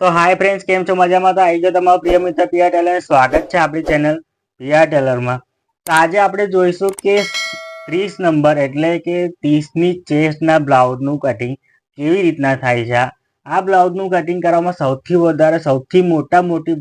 તો hi friends કેમ છો? મજામાં? તો આવી ગયો તમારો પ્રિય મિત્ર પિયા ટેલર. સ્વાગત છે આપણી ચેનલ પિયા ટેલરમાં. તો આજે આપણે જોઈશું કે ત્રીસ નંબર એટલે કે ત્રીસની ચેસ્ટના બ્લાઉઝનું કટિંગ કેવી રીતના થાય છે? આ બ્લાઉઝનું કટિંગ કરવામાં સૌથી વધારે, સૌથી મોટા, મોટી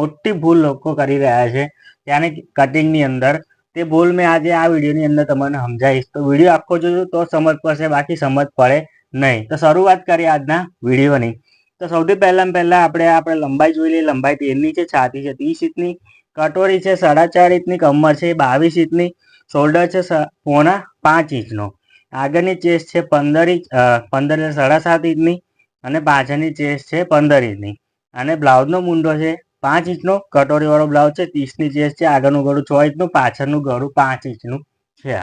મોટી ભૂલ લોકો કરી રહ્યા છે. ત્યાંની કટિંગની અંદર. તે ભૂલ મેં આજે આ વિડીયોની અંદર તમને સમજાવીશ. તો વીડિયો આખો જોજો તો સમજ પડશે, બાકી સમજ પડે નહીં. તો શરૂઆત કરીએ આજના વિડીયોની. તો સૌથી પહેલા પહેલા આપણે આપણે લંબાઈ જોઈ લઈએ. લંબાઈ તેરની છે છાતી છે, ત્રીસ ઇંચની. કટોરી છે સાડા ચાર ઇંચની. કમર છે, બાવીસ ઇંચની. શોલ્ડર છે પોણા પાંચ ઇંચનો. આગળની ચેસ્ટ છે, પંદર ઇંચ પંદર સાડા સાત ઇંચની. અને પાછળની ચેસ્ટ છે, પંદર ઇંચની. અને બ્લાઉઝનો મુંડો છે, પાંચ ઇંચનો. કટોરીવાળો બ્લાઉઝ છે, ત્રીસની ચેસ્ટ છે, આગળનું ગળું છ ઇંચનું, પાછળનું ગળું પાંચ ઇંચનું છે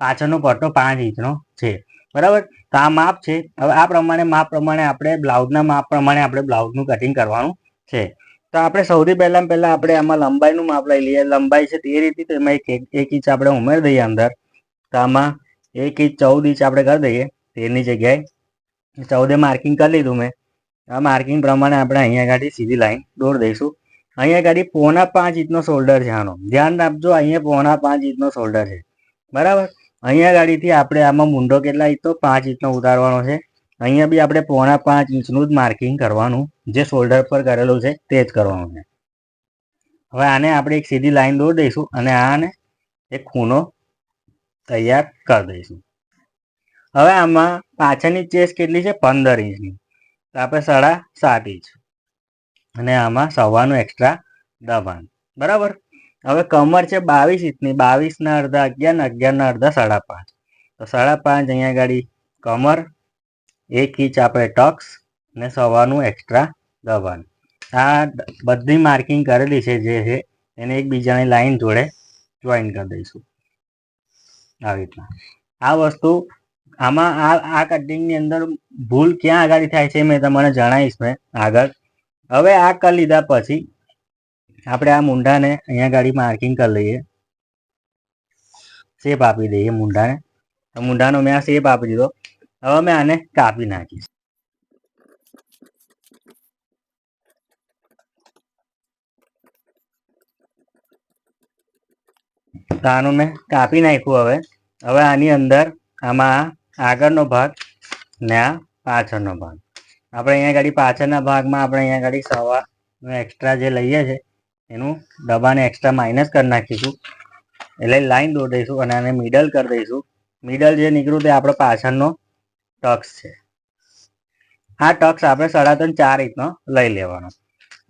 પાછળનો પટ્ટો પાંચ ઇંચનો છે. બરાબર? તો આ માપ છે. હવે આ પ્રમાણે માપ પ્રમાણે આપણે બ્લાઉઝના માપ પ્રમાણે આપણે બ્લાઉઝનું કટિંગ કરવાનું છે. તો આપણે સૌથી પહેલાં પહેલાં આપણે આમાં લંબાઈનું માપ લઈ લઈએ. લંબાઈ છે તે રીતે તો એમાં એક એક- ઇંચ આપણે ઉમેરી દઈએ અંદર. તો આમાં એક ઇંચ ચૌદ ઇંચ આપણે કરી દઈએ તેરની જગ્યાએ. ચૌદે માર્કિંગ કરી લીધું મેં. આ માર્કિંગ પ્રમાણે આપણે અહીંયા ગાડી સીધી લાઈન દોર દઈશું. અહીંયા ગાડી પોણા પાંચ ઇંચનો શોલ્ડર છે આનો. ધ્યાન રાખજો અહીંયા પોણા પાંચ ઇંચનો શોલ્ડર છે. બરાબર? અહીંયા ગાડીથી આપણે આમાં મુંડો કેટલા ઇંચનો પાંચ ઇંચનો ઉતારવાનો છે. અહીંયા બી આપણે પોણા પાંચ ઇંચનું જ માર્કિંગ કરવાનું. જે શોલ્ડર પર કરેલું છે તે જ કરવાનું છે. હવે આને આપણે એક સીધી લાઈન દોરી દઈશું અને આને એક ખૂણો તૈયાર કરી દઈશું. હવે આમાં પાછળની ચેસ કેટલી છે? પંદર ઇંચની. તો આપણે સાડા સાત ઇંચ. અને આમાં સવાનું એક્સ્ટ્રા દબાણ. બરાબર? હવે કમર છે બાવીસ ઇંચની, બાવીસના અડધા અગિયાર અગિયારના અડધા સાડા પાંચ. તો સાડા પાંચ અહીંયા ગાડી કમર, એક ઇંચ આપણે ટક્સ ને સવાનું એક્સ્ટ્રા દબાણ. આ બધી માર્કિંગ કરેલી છે જે છે, એને એકબીજાની લાઈન જોડે જોઈન કરી દઈશું. આવી રીતના. આ વસ્તુ, આમાં આ આ કટિંગની અંદર ભૂલ ક્યાં આગળ થાય છે મેં તમને જણાવીશ મેં આગળ. હવે આ કરી લીધા પછી આપણે આ મુંડાને અહીંયા ગાડી માર્કિંગ કરી લઈએ. શેપ આપી દઈએ મુંડાને. તો મુંડાનો મેં આ શેપ આપી દીધો. હવે મેં આને કાપી નાખીશ તો આનું મેં કાપી નાખ્યું હવે. હવે આની અંદર આમાં આગળનો ભાગ ને આ પાછળનો ભાગ. આપણે અહીંયા ગાડી પાછળના ભાગમાં આપણે અહીંયા ગાડી સવાનું એક્સ્ટ્રા જે લઈએ છે એનું ડબ્બાને એક્સ્ટ્રા માઇનસ કરી નાખીશું. એટલે લાઈન દોરી દઈશું અને આને મિડલ કરી દઈશું. મિડલ જે નીકળ્યું તે આપણો પાછળનો ટક્સ છે. આ ટક્સ આપણે સાડા ત્રણ, ચાર ઇંચનો લઈ લેવાનો.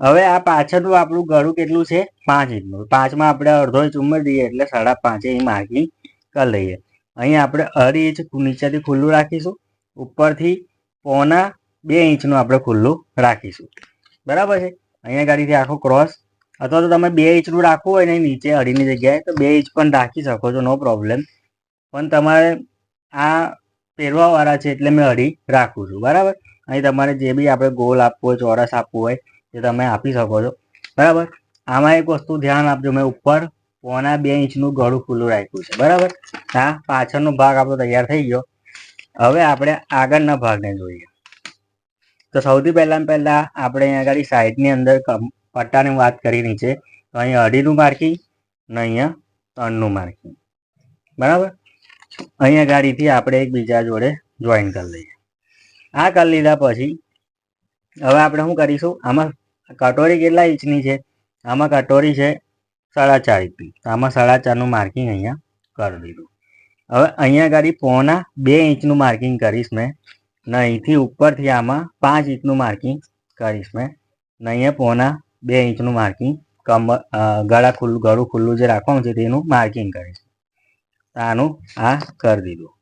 હવે આ પાછળનું આપણું ગળું કેટલું છે? પાંચ ઇંચનું. પાંચમાં આપણે અડધો ઇંચ ઉમેરી દઈએ એટલે સાડા પાંચે એ માર્કિંગ કરી લઈએ અહીં આપણે અઢી ઇંચ નીચેથી ખુલ્લું રાખીશું. ઉપરથી પોના બે ઇંચનું આપણે ખુલ્લું રાખીશું. બરાબર છે? અહીંયા ગાડીથી આખો ક્રોસ અથવા તો તમે બે ઇંચનું રાખવું હોય ને નીચે અઢીની જગ્યાએ, તો બે ઇંચ પણ રાખી શકો છો, નો પ્રોબ્લેમ પણ તમારે આ પહેરવાવાળા છે એટલે મેં અઢી રાખું છું, બરાબર? અહીં તમારે જે બી આપણે ગોલ આપવું હોય, ચોરસ આપવું હોય તે તમે આપી શકો છો, બરાબર? આમાં એક વસ્તુ ધ્યાન આપજો, મેં ઉપર પોણા બે ઇંચનું ગળું ખુલ્લું રાખ્યું છે, બરાબર? હા પાછળનો ભાગ આપણો તૈયાર થઈ ગયો. હવે આપણે આગળના ભાગને જોઈએ. તો સૌથી પહેલા પહેલા આપણે અહીંયા આગળ સાઈડની અંદર પટ્ટાની વાત કરી છે, તો અહીંયા અઢીનું માર્કિંગ ને અહીંયા ત્રણનું માર્કિંગ. બરાબર? અહીંયા ગાડીથી આપણે એકબીજા જોડે જોઈન કરી લઈએ. આ કરી લીધા પછી, હવે આપણે શું કરીશું? આમાં કટોરી કેટલા ઇંચની છે? આમાં કટોરી છે સાડા ચાર ઇંચની. આમાં સાડા ચારનું માર્કિંગ અહીંયા કરી દીધું. હવે અહીંયા ગાડી પોણા બે ઇંચનું માર્કિંગ કરીશ મેં, ને અહીંથી ઉપરથી આમાં પાંચ ઇંચનું માર્કિંગ કરીશ મેં, ને અહીંયા પોણા બે ઇંચનું માર્કિંગ કમર ગળા ખુલ્લું, ગળું ખુલ્લું જે રાખવાનું છે તેનું માર્કિંગ કરીશ તો આનું આ કરી દીધું.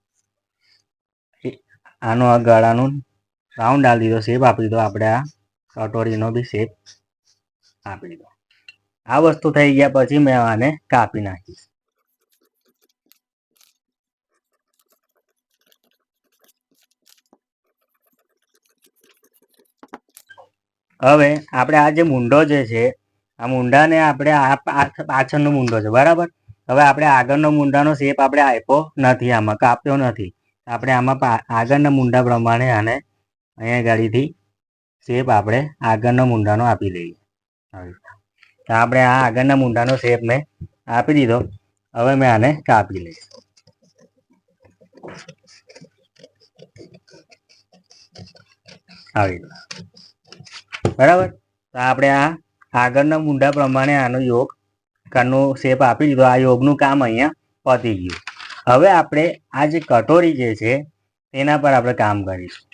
આનો આ ગળાનું રાઉન્ડ આપી દીધો શેપ આપી દીધો, આપણે આ કટોરીનો બી શેપ આપી દીધો. આ વસ્તુ થઈ ગયા પછી મેં આને કાપી નાખીશ હવે આપણે આ જે મુંડો જે છે, આ મુંડાને આપણે આ પાછ- પાછળનો મુંડો છે, બરાબર? હવે આપણે આગળનો મુંડાનો શેપ આપણે આપ્યો નથી, આમાં કાપ્યો નથી. આપણે આમાં આગળના મુંડા પ્રમાણે આને અહીંયા ગાડીથી શેપ આપણે આગળના મૂંઢાનો આપી આવી તો આપણે આ આગળના મૂંઢાનો શેપ મેં આપી દીધો. હવે મેં આને કાપી લઈશ આવી રીતના. બરાબર? તો આપણે આ આગળના મુંડા પ્રમાણે આનો યોગ કરનો શેપ આપી દીધો. આ યોગનું કામ અહીંયા પતી ગયું. હવે આપણે આ જે કટોરી જે છે, તેના પર આપણે કામ કરીશું.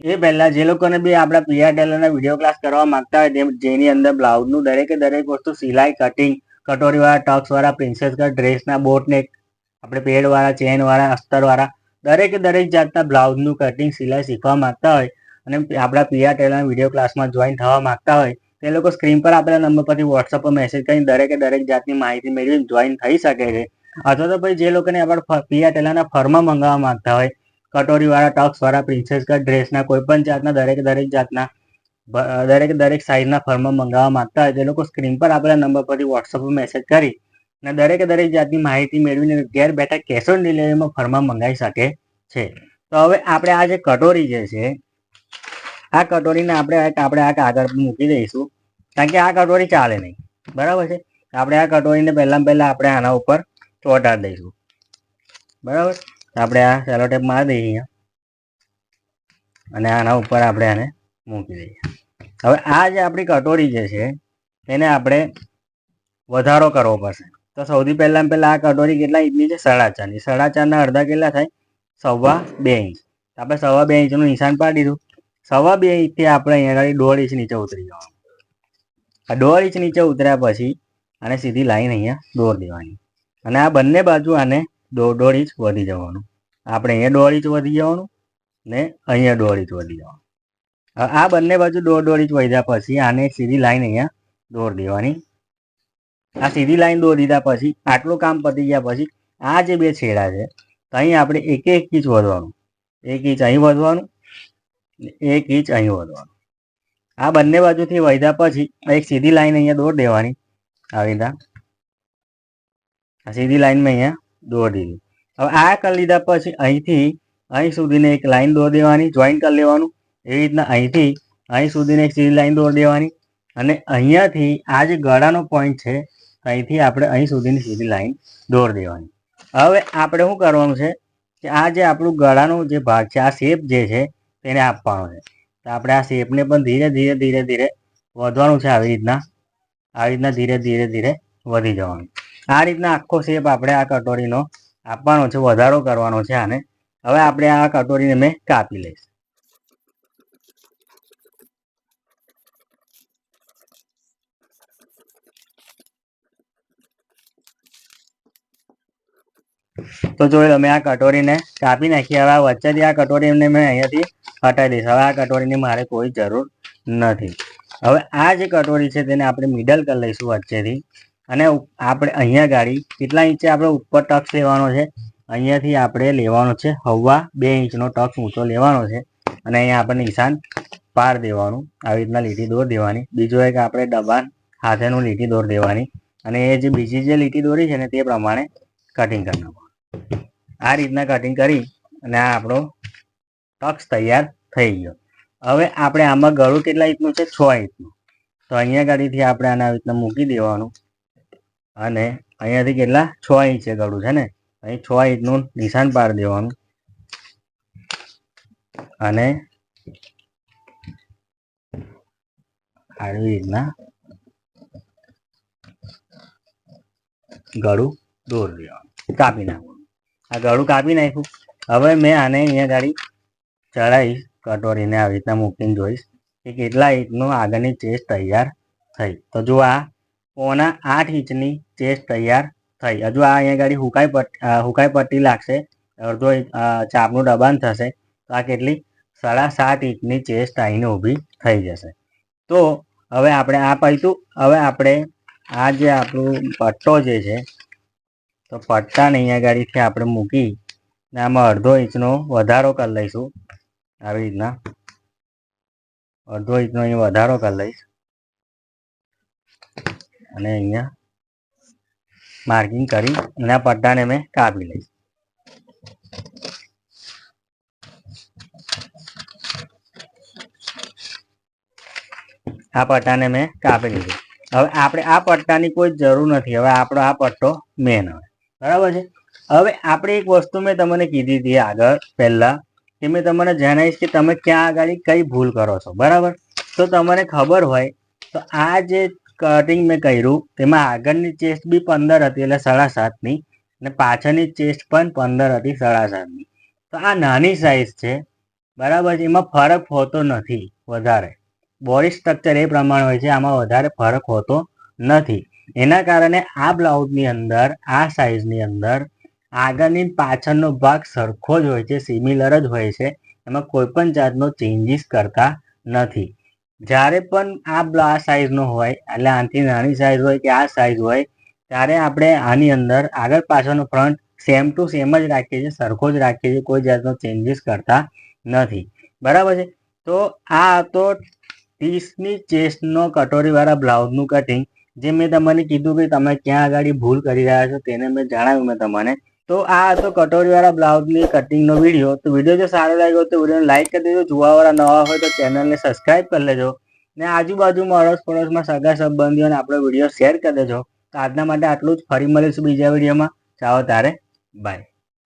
એ પહેલા જે લોકોને બી આપણા પીઆર ટેલરના વીડિયો ક્લાસ કરવા માંગતા હોય જેની અંદર બ્લાઉઝનું દરેકે દરેક વસ્તુ, સિલાઈ, કટિંગ, કટોરીવાળા, ટક્સવાળા પ્રિન્સેસ કટ ડ્રેસના બોટનેક આપણે પેડવાળા, ચેનવાળા, અસ્તરવાળા, દરેકે દરેક જાતના બ્લાઉઝનું કટિંગ, સિલાઈ શીખવા માંગતા હોય અને આપણા પીઆર ટેલરના વીડિયો ક્લાસમાં જોઈન થવા માંગતા હોય, તે લોકો સ્ક્રીન પર આપેલા નંબર પરથી વોટ્સઅપ પર મેસેજ કરીને દરેકે દરેક જાતની માહિતી મેળવીને જોઈન થઈ શકે છે. અથવા તો પછી જે લોકોને આપણા પીઆર ટેલરના ફરમાં મંગાવવા માંગતા હોય, કટોરીવાળા ટક્સવાળા પ્રિન્સેસ કટ ડ્રેસના કોઈ પણ જાતના, દરેક દરેક જાતના દરેક દરેક સાઇઝના ફરમાં મંગાવવા માંગતા હોય, તે લોકો સ્ક્રીન પર આપેલા નંબર પરથી વોટ્સઅપ પર મેસેજ કરી અને દરેકે દરેક જાતની માહિતી મેળવીને ઘેર બેઠા કેશ ઓન ડિલિવરીમાં ફરમાં મંગાવી શકે છે. તો હવે આપણે આ જે કટોરી જે છે આ કટોરીને આપણે આપણે આ કાગળ મૂકી દઈશું. કારણ કે આ કટોરી ચાલે નહીં. બરાબર છે? આપણે આ કટોરીને પહેલાં પહેલાં આપણે આના ઉપર ચોંટાડી દઈશું. બરાબર? આપણે આ સેલોટેપ મારી દઈએ અહીંયા. અને આના ઉપર આપણે આને મૂકી દઈએ. હવે આ જે આપણી કટોરી જે છે, એને આપણે વધારો કરવો પડશે. તો સૌથી પહેલાં પહેલાં આ કટોરી કેટલા ઇંચની છે? સાડા ચારની. સાડા ચારના અડધા કેટલા થાય? સવા બે ઇંચ. આપણે સવા બે ઇંચનું નિશાન પાડી દીધું. સવા બેથી આપણે અહીંયા આગળ દોઢ ઇંચ નીચે ઉતરી જવાનું. આ દોઢ ઇંચ નીચે ઉતર્યા પછી આને સીધી લાઈન અહીંયા દોર દેવાની. અને આ બંને બાજુ આને દોઢ દોઢ ઇંચ વધી જવાનું. આપણે અહીંયા દોઢ ઇંચ વધી જવાનું ને અહીંયા દોઢ ઇંચ વધી જવાનું. આ બંને બાજુ દોઢ દોઢ ઇંચ વધ્યા પછી આને સીધી લાઈન અહીંયા દોર દેવાની. આ સીધી લાઈન દોર દીધા પછી આટલું કામ પતી ગયા પછી આ જે બે છેડા છે અહીં આપણે એક એક ઇંચ વધવાનું. એક ઇંચ અહીં વધવાનું એક ઇંચ અહીં વધવાનું આ બંને બાજુથી વધ્યા પછી એક સીધી લાઈન અહીંયા દોર દેવાની. આવી રીતના સીધી લાઈન મેં અહીંયા દોર દીધી. હવે આ કરી લીધા પછી અહીંથી, અહીં સુધીને એક લાઈન દોર દેવાની, જોઈન કરી લેવાનું. એવી રીતના અહીંથી, અહીં સુધીને એક સીધી લાઈન દોર દેવાની. અને અહીંયાથી આ જે ગળાનો પોઈન્ટ છે, અહીંથી આપણે અહીં સુધીની સીધી લાઈન દોર દેવાની. હવે આપણે શું કરવાનું છે? કે આ જે આપણું ગળાનો જે ભાગ છે, આ શેપ જે છે તેને આપવાનો છે. તો આપણે આ શેપને પણ ધીરે ધીરે ધીરે ધીરે વધવાનું છે આવી રીતના. આવી રીતના ધીરે ધીરે ધીરે વધી જવાનું. આ રીતના આખો શેપ આપણે આ કટોરીનો આપવાનો છે, વધારો કરવાનો છે આને. હવે આપણે આ કટોરીને મેં કાપી લઈશ. તો જોઈ તમે આ કટોરીને કાપી નાખી. હવે આ વચ્ચેથી આ કટોરીને મેં અહીંયાથી હટાવી દઈશ. હવે આ કટોરીની મારે કોઈ જરૂર નથી. હવે આ જે કટોરી છે તેને આપણે મિડલ કરી લઈશું વચ્ચેથી. અને આપણે અહીંયા ગાડી કેટલા ઇંચે આપણે ઉપર ટક્સ લેવાનો છે. અહીંયાથી આપણે લેવાનો છે હવા. બે ઇંચનો ટક્સ ઊંચો લેવાનો છે. અને અહીંયા આપણે નિશાન પાર દેવાનું. આવી રીતના લીટી દોર દેવાની. બીજું એક આપણે દબાણ હાથેનું લીટી દોર દેવાની. અને એ જે બીજી જે લીટી દોરી છે ને તે પ્રમાણે કટિંગ કરી આ રીતના કટિંગ કરી અને આ આપણો ટક્સ તૈયાર થઈ ગયો. હવે આપણે આમાં ગળું કેટલા ઇંચનું છે? છ ઇંચનું તો અહીંયા ગાડીથી આપણે આના રીતના મૂકી દેવાનું. અને અહીંયાથી કેટલા? છ ઇંચ છે ગળું, છે ને? અહીં છ ઇંચનું નિશાન પાડી દેવાનું. અને આવી રીતના ગળું દોર દેવાનું. કાપી નાખવાનું. આ ગળું કાપી નાખ્યું. હવે મેં આને અહીંયા ગાડી ચડાવીશ કટોરીને આવી રીતના મૂકીને જોઈશ કે કેટલા ઇંચનું આગળની ચેસ્ટ તૈયાર થઈ. તો જો આ પોણા આઠ ઇંચની ચેસ્ટ તૈયાર થઈ. હજુ આ અહીંયા ગાડી હુકાઈ પટ્ટી હુકાઈ પટ્ટી લાગશે. અડધો ચાપનું દબાણ થશે. તો આ કેટલી? સાડા સાત ઇંચની ચેસ્ટ આવીને ઊભી થઈ જશે. તો હવે આપણે આ પૈતું હવે આપણે આ જે આપણું પટ્ટો જે છે, તો પટ્ટાને અહીંયા ગાડીથી આપણે મૂકી ને આમાં અડધો ઇંચનો વધારો કરી લઈશું. આવી રીતના. અડધો ઇંચનો અહીંયા વધારો કરી લઈશ. અને અહીંયા માર્કિંગ કરી અને આ મેં કાપી લઈશ. આ પટ્ટાને મેં કાપી લીધું. હવે આપણે આ પટ્ટાની કોઈ જરૂર નથી. હવે આપણો આ પટ્ટો મેન હવે. બરાબર છે? હવે આપણે એક વસ્તુ મેં તમને કીધી હતી આગળ, પહેલા કે મેં તમને જણાવીશ કે તમે ક્યાં આગળ કઈ ભૂલ કરો છો, બરાબર? તો તમને ખબર હોય, તો આ જે કટિંગ મેં કર્યું, તેમાં આગળની ચેસ્ટ બી પંદર હતી, એટલે સાડા સાતની, અને પાછળની ચેસ્ટ પણ પંદર હતી, સાડા સાતની. તો આ નાની સાઈઝ છે, બરાબર? એમાં ફરક હોતો નથી વધારે. બોડી સ્ટ્રક્ચર એ પ્રમાણે હોય છે, આમાં વધારે ફરક હોતો નથી. એના કારણે આ બ્લાઉઝની અંદર, આ સાઈઝની અંદર આગળની પાછળનો ભાગ સરખો જ હોય છે સિમિલર જ હોય છે. એમાં કોઈ પણ જાતનો ચેન્જીસ કરતા નથી. જ્યારે પણ આ બ્લા સાઈઝનો હોય, એટલે આનાથી નાની સાઈઝ હોય કે આ સાઈઝ હોય, ત્યારે આપણે આની અંદર આગળ પાછળનો ફ્રન્ટ સેમ ટુ સેમ જ રાખીએ છીએ, સરખો જ રાખીએ છીએ, કોઈ જાતનો ચેન્જીસ કરતા નથી. બરાબર છે? તો આ હતો ત્રીસની ચેસ્ટનો કટોરીવાળા બ્લાઉઝનું કટિંગ જે મેં તમને કીધું કે તમે ક્યાં આગળ ભૂલ કરી રહ્યા છો તેને મેં જણાવ્યું મેં તમને. તો આ હતો કટોરીવાળા બ્લાઉઝની કટિંગનો વીડિયો તો વીડિયો જો સારો લાગ્યો તો વિડીયોને લાઈક કરી દેજો. જોવાવાળા નવા હોય તો ચેનલને સબસ્ક્રાઈબ કરી લેજો. ને આજુબાજુમાં અડોશ પડોશમાં સગા સંબંધીઓને આપણો વીડિયો શેર કરી દેજો. તો આજના માટે આટલું જ. ફરી મળીશું બીજા વિડીયોમાં ચાલો તારે બાય